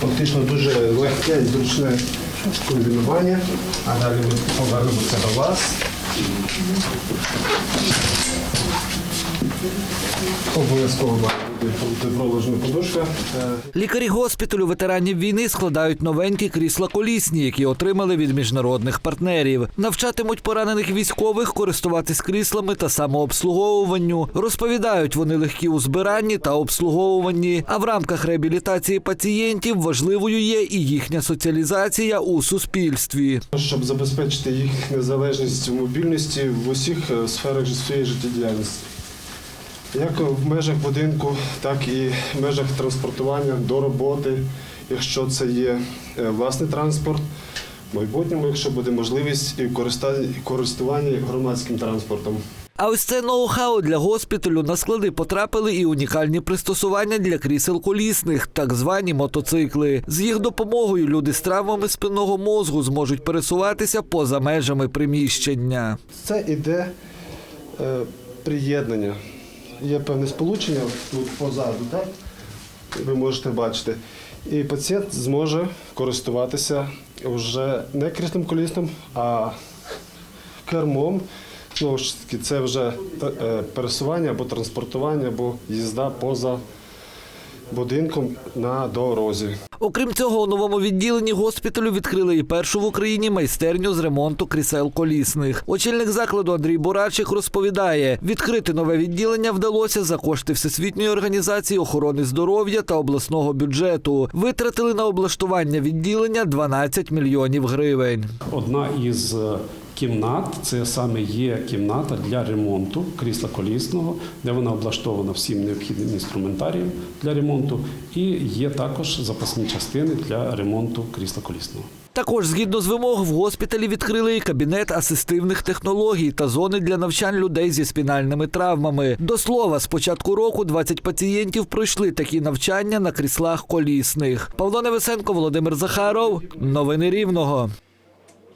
Фактично дуже легке і зручне комбінування. А далі ми повернемося до вас. Обов'язково має бути проложена подушка. Лікарі госпіталю ветеранів війни складають новенькі крісла колісні, які отримали від міжнародних партнерів. Навчатимуть поранених військових користуватись кріслами та самообслуговуванню. Розповідають, вони легкі у збиранні та обслуговуванні. А в рамках реабілітації пацієнтів важливою є і їхня соціалізація у суспільстві. щоб забезпечити їх незалежність в мобільності в усіх е, сферах своєї життєдіяльності. Як в межах будинку, так і в межах транспортування до роботи, якщо це є е, власний транспорт, в майбутньому, якщо буде можливість і користування громадським транспортом. А ось це ноу-хау для госпіталю на склади потрапили і унікальні пристосування для крісел колісних, так звані мотоцикли. З їх допомогою люди з травмами спинного мозку зможуть пересуватися поза межами приміщення. Це іде е, приєднання. Є певне сполучення тут позаду, так? Ви можете бачити. І пацієнт зможе користуватися вже не крісним колісним, а кермом. Знову ж таки, це вже е, пересування або транспортування, або їзда поза будинком на дорозі. Окрім цього, у новому відділенні госпіталю відкрили і першу в Україні майстерню з ремонту крісел колісних. Очільник закладу Андрій Бурачик розповідає, відкрити нове відділення вдалося за кошти Всесвітньої організації охорони здоров'я та обласного бюджету. Витратили на облаштування відділення 12 мільйонів гривень. Одна із е, кімнат це саме є кімната для ремонту крісла колісного, де вона облаштована всім необхідним інструментарієм для ремонту, і є також запасні частини для ремонту крісла колісного. Також, згідно з вимог, в госпіталі відкрили і кабінет асистивних технологій та зони для навчань людей зі спінальними травмами. До слова, з початку року 20 пацієнтів пройшли такі навчання на кріслах колісних. Павло Невесенко, Володимир Захаров. Новини Рівного.